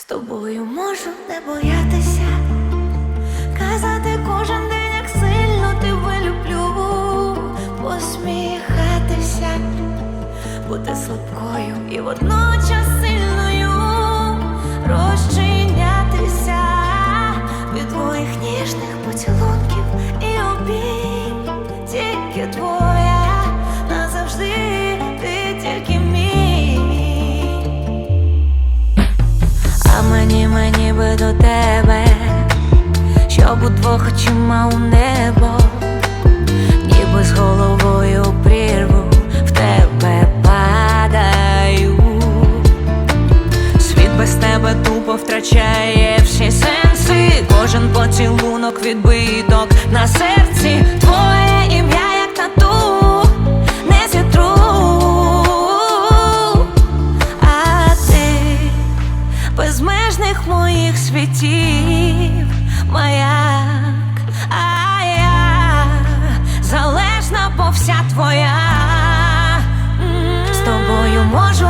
З тобою можу не боятися, казати кожен день, як сильно тебе люблю, посміхатися, бути слабкою і водночас сильною, розчинятися від твоїх ніжних поцілунків і обійм. Тільки твоя до тебе, щоб удвох очима у небо, ніби з головою прірву в тебе падаю. Світ без тебе тупо втрачає всі сенси. Кожен поцілунок відбиток на серці. Твоє маяк, а я залежна, бо вся твоя. З тобою можу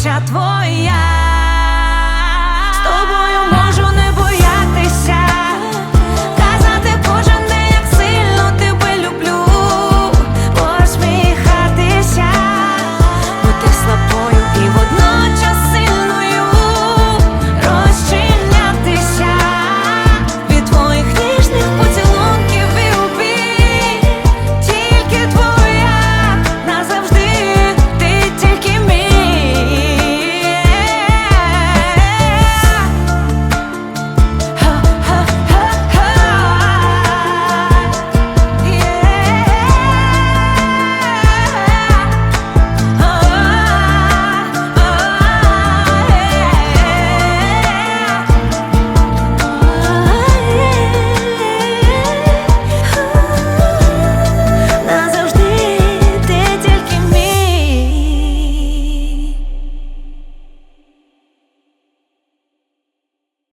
душа твоя. С тобой